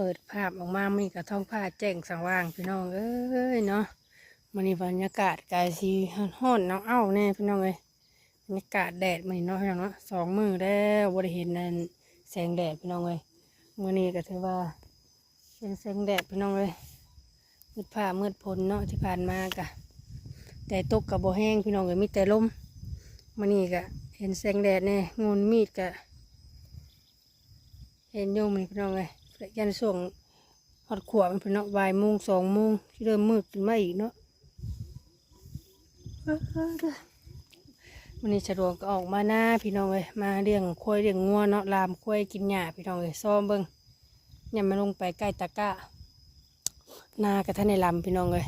เปิดภาพออกมามีกระท้องผ้าแจ้งสว่างพี่น้องเอ้ยเนาะมันนี้บรรยากาศกายสีห้อนน้องเอ้าแน่พี่น้องเอ้ยบรรยากาศแดดมันนี้เนาะพี่น้องเนาะสองมือแล้วบริเห็นนั่นแสงแดดพี่น้องเอ้ยมื่อนี้ก็ถือว่าเป็นแสงแดดพี่น้องเอ้ยมืดผ้ามืดพลเนาะที่ผ่านมากะแต่ตกกับโบแห้งพี่น้องเอ้ยมีแต่ลมมื่อนี้ก็เห็นแสงแดดแน่งูนมีดกะเห็นโยมพี่น้องเลย แต่ยันส่งหอดขวบมันพี่น้องบ่ายโมงสองโมงที่เริ่มมืดขึ้นมาอีกเนาะวันนี้ฉลวงก็ออกมาหน้าพี่น้องเลยมาเลี้ยงควายเลี้ยงงัวเนาะลามควายกินหญ้าพี่น้องเลยซ้อมเบิ้งเนี่ยมาลงไปใกล้ตะก้าหน้ากับท่านในลำพี่น้องเลย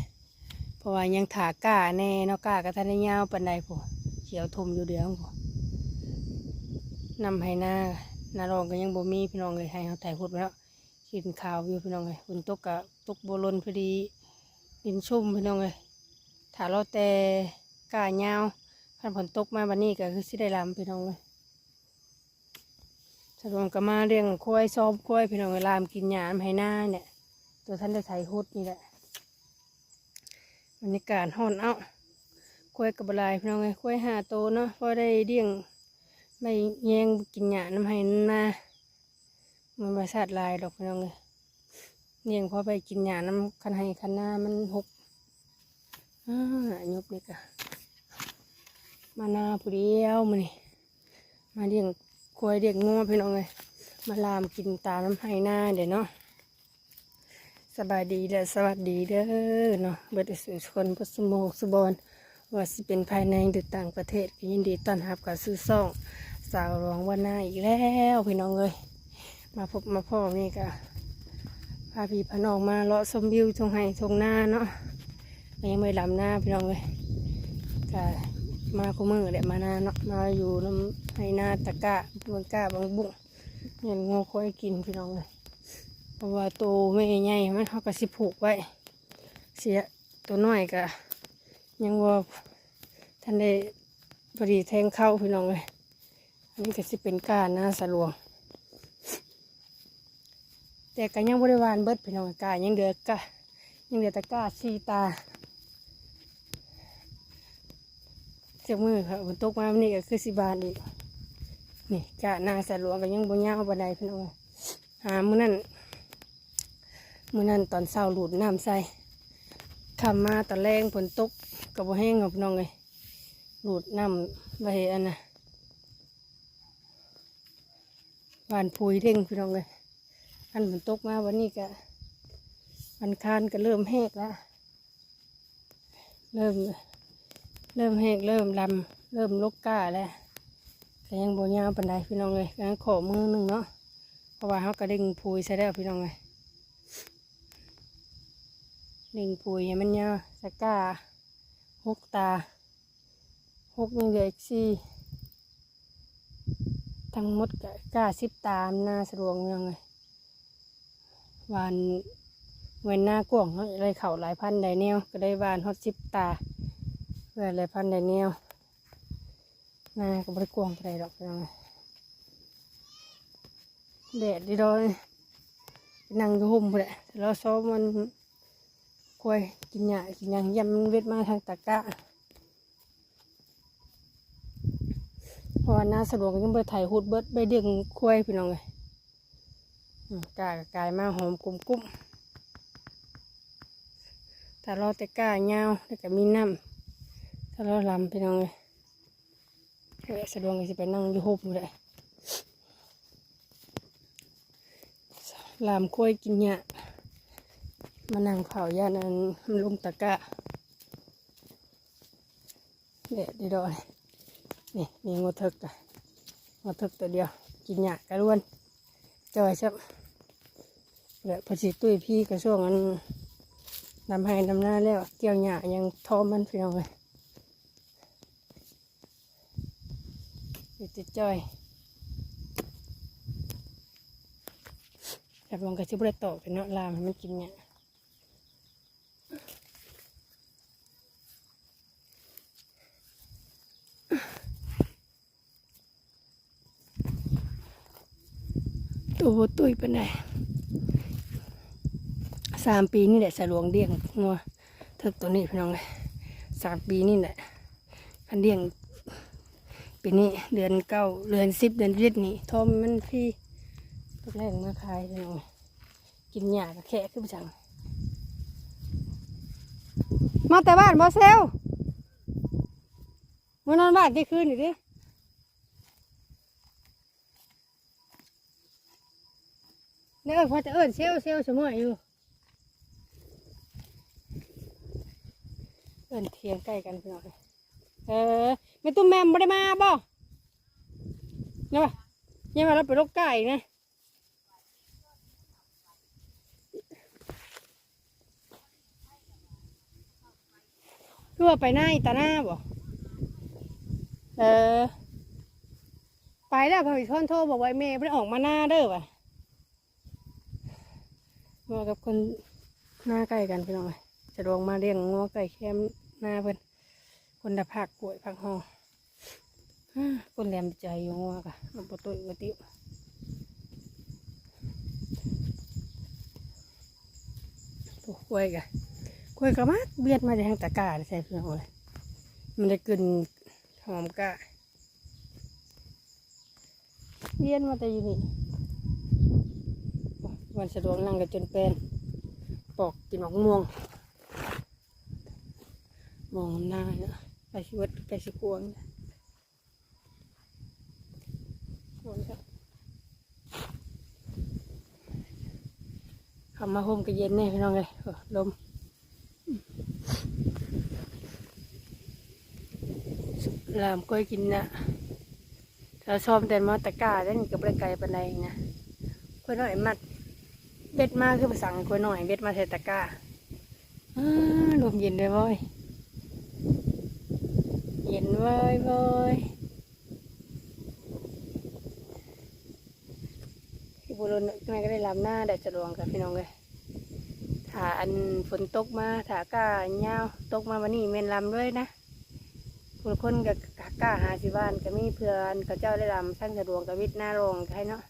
เพราะว่ายังถาก้าแน่เนาะก้ากับท่านในยาวปันใดผู้เขียวทมอยู่เดียวผู้นำให้หน้านารองก็ยังบ่มีพี่น้องเลยให้เขาถ่ายพูดไปแล้ว กินขาวอยู่พี่น้องเลยฝนตกกะตกโบลนพอดีดินชุ่มพี่น้องเลยถ้าเราแต่กาเงาวพันฝนตกมาวันนี้ก็คือสิได้ลำพี่น้องเลยสะดวกก็มาเลี้ยงควายซ้อมควยพี่น้องเลยลามกินหยามให้หน้าเนี่ย ตัวท่านได้ถ่ายหุดนี่แหละบรรยากาศห้อนเอ้าควายกับบลายพี่น้องเลยควายหาโตเนาะพอได้เลี้ยงไม่แยงกินหยาน้ำให้นา มันบริษัทลายดอกพี่น้องเลยเนียงพอไปกินหยาน้ำคันให้คันหน้ามันหกอ่ายกนี่กะมานาผู้เดียวมานี่มาเลี้ยงควายเลี้ยงงัวพี่น้องเลยมาลามกินตาน้ำให้หน้าเดี๋ยวเนาะสบายดีเด้อสวัสดีเด้อเนาะเบิดสุชนพุทธสมงสุบอนว่าสิเป็นภายในหรือต่างประเทศก็ยินดีต้อนรับกับซื้อซ่อง สาวรองวันหน้าอีกแล้วพี่น้องเลย มาพบมาพ่อนี่ก็พาพี่พน้องมาเลาะชมวิวทงไห้ทงหน้าเนาะยังไม่ลำหน้าพี่น้องเลยก็มาคู่มือแหละมาหน้าเนาะมาอยู่น้ำให้หน้าตะกร้างกล้าบางบุ้งเงินงอค่อยกินพี่น้องเลยเพราะว่าโตไม่ใหญ่มันเขาก็สิผูกไว้ เสียตัวน้อยก็ยังว่าท่านได้พอดีแทงเข้าพี่น้องเลยอันนี้ก็สิเป็นก้านนะสะลวง แต่ก็ยังบริวารเบิดพี่น้องกายังเดือกะยังเดือตะกาสีตาเจ้ามือค่ะฝนตกมาวันนี้ก็คือสิบานอีกนี่กะนาสะลวงก็ยังบ่ยาวบันไดพี่น้องหามื้อนั้นมื้อนั้นตอนเช้าหลุดน้ำใส่คำมาตอนแรงฝนตกก็บ่แห้งกับน้องเลยหลุดน้ำไว้อันน่ะหวานพุยเร่งพี่น้องเลย อันฝนตกมาวันนี้ก็วันคานก็เริ่มแห้งแล้วเริ่ม เริ่มแห้งเริ่มลำเริ่มลกก้าแล้วแต่ยังโบยาวปันไดพี่น้องเลยงั้นขอมือหนึ่งเนาะเพราะว่าเขาก็เด้งพุยใส่ได้วพี่น้องเลยด้งพุยให้มันยาวสกก้าหกตาหกยังเหลืออีกสี่ทั้งหมดก้าสิบตามหน้าสะดวกเมืองเลย วานเวนหน้ากวางอะไรเข่าหลายพันไดแนวก็ได้วานฮอดสิบตาเพื่อหลายพันไดแนวหน้าก็บริกวางไปดอกพี่น้องแดดดีดอยนั่งอยู่ห่มไปแหละแล้วซ้อมมันควยกินหญ้ากินยังยำมันเวทมาทางตะกร้าเพราะว่าหน้าสะดวกยังไปถ่ายหูดเบิดไปเดืองควายพี่น้องเลย กากกายมาหอมกลุ่มกุ้มถ้าเราแต่กล้าเงาแล้วก็มีน้ำถ้าเราลำพี่น้องเลยเฮ้ยสะดวกก็จะไปนั่งยู่หุบอยู่เลยลามควยกินเนี่ยมานั่งเผาย่านั้นมันลงตะกร้าเด็ดดีดอยนี่มีงูทึกอะงูทึกตัวเดียว กินหยากระล้วนจอยชับ เดี๋ยวพอสิตุ้ยพี่กระช่วงนั้นนำให้นำหน้าแล้วเกี่ยวหยายังทอมันเพี่น้องเลยติดจอยแต่ลองกระชิบได้ตอเป็นเนาะลามให้มันกินเนี่ยตัวตุ้ยเป็นไง สามปีนี่แหละสะลวงเลี้ยงงัวเทิกตัวนี้พี่น้องเลยสามปีนี่แหละคันเลี้ยงปีนี้เดือนเก้าเดือนสิบเดือนเจ็ดนี่ทอมมันพี่ตัวแรกมาขายพี่น้องกินหญ้ากับแค่ขึ้นจังมาแต่บ้านบอเซลมานอนบ้านที่คืนอยู่ดิเนี่ยเอิ้นพอจะเอิ้นเซลเซลสมอยอยู่ เอินเทียงใกล้กันพี่น้องเออไม่ตุ้มแมมไม่ได้มาบ่เนี่ยป่ะเนี่ยมาเราไปลกไก่นะคือว่าไปหน้าอีตาหน้าบ่เออ ไปแล้วพอพี่ทนโทรบอกว่าไอ้เมย์ไม่ได้ออกมาหน้าเด้อว่ะงัวกับคนหน้าใกล้กันพี่น้องเลยจะลงมาเลี้ยงงัวไก่แคม หน้าเพิ่นคนตะผักกล้วยผักหอคนแหลมใจอยู่งัวกะเอาประตูกติวโอ้กล้วยกะกล้วยกระมัดเบียดมาจากทางตะกาเลยใช่พี่น้องเลยมันได้กลิ่นหอมกะเบียดมาแต่อยู่นี่วันสะดวกนั่งกันจนเป็นปอกกินหมอกม่วง มองหน้าเนี่ยไปสิวัดไปสิกวงนี่ยโอ้ยครับขับมาโฮมก็เย็นแน่พี่น้องเลยเออลมลามกล้วยกินนะถ้าชอบแต่มาตะก้าได้นี่ก็บริไกลปันใดนะกล้วยน้อยมัดเบ็ดมากคือภาษาคุยหน่อยเบ็ดมาเทตะก้าลมเย็นเลยว้ย เย็นเว้ยเว้ยพี่บุรุษแม่ก็ได้ลำหน้าแดดจะรวงกับพี่น้องเลยถ้าอันฝนตกมาถ้าก้าเงาวตกมาวันนี้เมนลำด้วยนะคนคนกับก้าหาสิบ้านก็มีเพื่อนกับเจ้าได้ลำช่างสะดวงกับวิทย์หน้าโรงใครเนาะ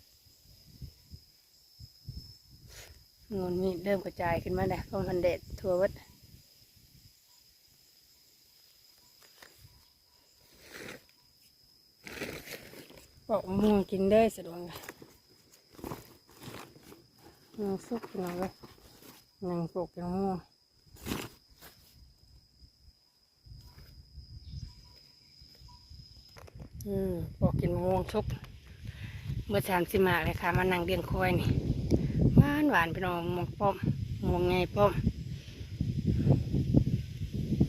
งนมีเริ่มกระจายขึ้นมาแล้วลงทันเด็ดทัววัด บอกม่วงกินได้สะดวกเลยนางสุกกินเอาเลยนางปลูกเป็นม่วงอืมปอกกินม่วงสุกเมื่อสามสิบมาเลยค่ะ มานั่งเลี้ยงควยนี่หวานหวานพี่น้องมองป้อมมองไงป้อม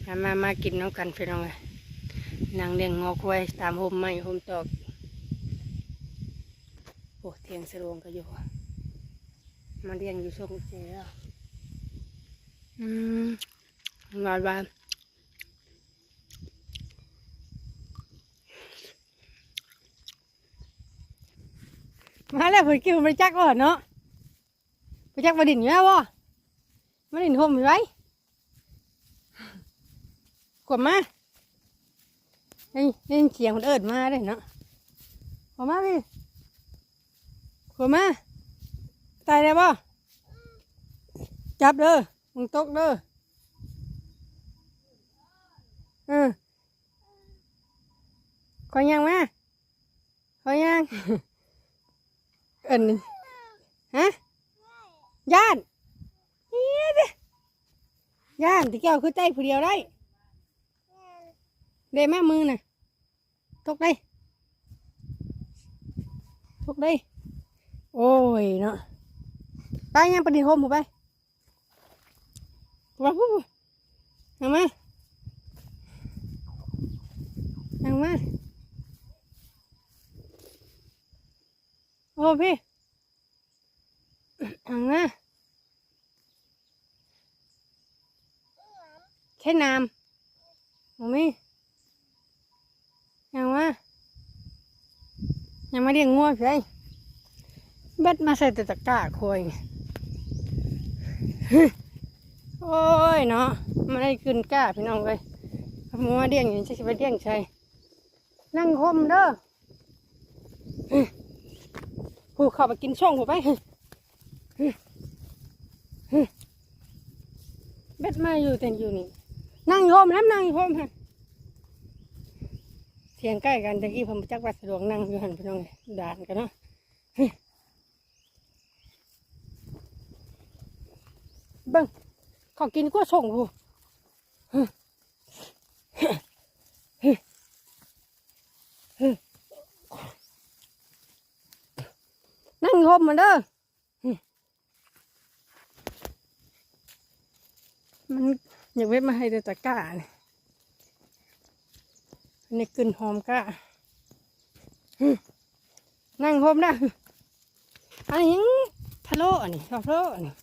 มามามากินน้ำกันพี่น้องเลยนางเลี้ยงงอควายตามโฮมไม้โฮมตอก โอ้เทียงสะดวงก็อยู่ มาเลี้ยงอยู่ช่วงเจ้าอืมหวานหวานมาแล้วเพิ่นกินไปจักก่อนเนาะไปจักมาดินอยู่แล้ววะมาดินห่มอยู่ไว้กดมาเฮ้ยได้ยเสียงคนเอิดมาเลยเนาะขอมาพี่ ขอมาตายแล้วบ่จับเด้อมึงตกเด้อเออขอยังมาขอยังเอินฮะย่านเฮียเด้ย่านที่แก้วคือใจผู้เดียวได้เดมามือน่ะตกได้ตกได้ โอ้ยเนาะไปยังประดิษฐ์โฮมผมไปว่าปุ๊บเอามาเอามาโอ้พี่อังนะแค่น้ำมมี่ยังวะยังไม่เรียงงัวพี่อ เบ็ดมาใส่แต่ตะกร้าคอยโอ้ยเนาะไม่ได้ขึ้นกล้าพี่น้องเลยขโมยเรียงอย่างนี้จะไปเรียงใช่นั่งคมเด้อผู้เข้าไปกินช่องผมไปเบ็ดมาอยู่แต่อยู่นี่ นั่งโฮมน้ำนั่งโฮมฮะเทียงใกล้กันตะกี้ผมจักวัดสะดวกนั่งอยู่หันพี่น้องด่านกันเนาะเฮ้ยเบิ้ง ขอกินกว่าส่งกูนั่งอยู่โฮมมาเด้อมันอยากเว็บมาให้แต่ตะก้าเนี่ยนนี้กึนหอมก้านั่งโฮมนะอันนี้ยังพะโลอันนี้พะโลอันนี้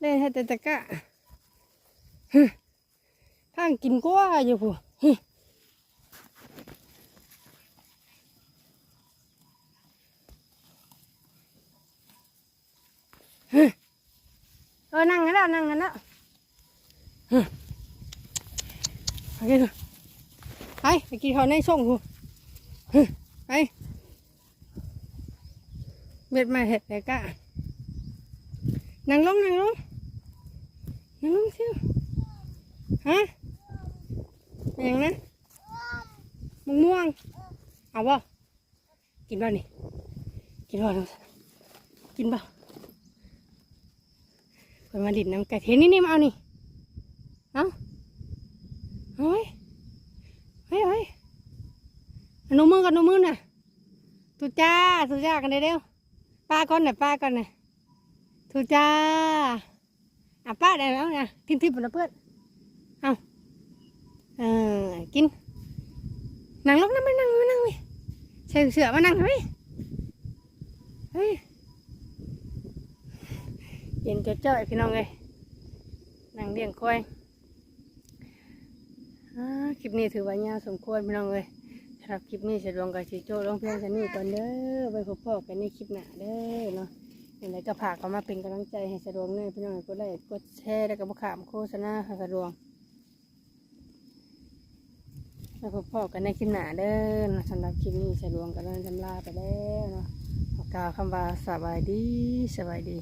เล่นให้แต่ตะกร้าหึทางกินกว่าอยู่ผู้หึเออนั่งกันแล้วนั่งกันแล้วหึไปกินเถอะไปไปกินข้าวในส่งผู้หึไปเบ็ดมาเห็ดแต่กะนั่งลงนั่งลง นั่งเชียวฮะเป็นหยังนะมะม่วง เอาบ่กินบ่นี่ กินบ่ลูกกินบ่เพิ่นมาดิดน้ำไก่เห็นนี่นี่มาเอานี่ เอาเฮ้ยเฮ้ยเฮ้ยหนูมือกันหนูมือน่ะทุจ้าทุจ้ากันได้เร็วป้าก่อนหน่ะป้าก่อนหน่ะทุจ้า อะป้าได้แล้วนะทิ้งทิพย์นะเพื่อนเอาเออกินนั่งลงนั่งไปนั่งมานั่งไปใส่เสื้อมานั่งเฮ้ยเฮ้ยเย็นจะเจ้าพี่น้องเลยนั่งเลี้ยงควายคลิปนี้ถือว่ายาวสมควรพี่น้องเลยสำหรับคลิปนี้สะดวกกับชิโจ้ร้องเพลงสันนี่ก่อนเด้อไปพบพ่อกันในคลิปหน้าเด้อเนาะ อย่างไรก็ผากเขามาเป็นกำลังใจให้สะดวกเนื่อพี่น้องก็ได้กดแชร์แล้วก็บขามโฆษณาให้สะดวกไปพบพ่อกันในคลิปหน้าเด้อเนสำหรับคลิปนี้สะดวกกันเล้วจำลาไปแล้วเนาะขอกล่าวคำว่าสบายดีสบายดี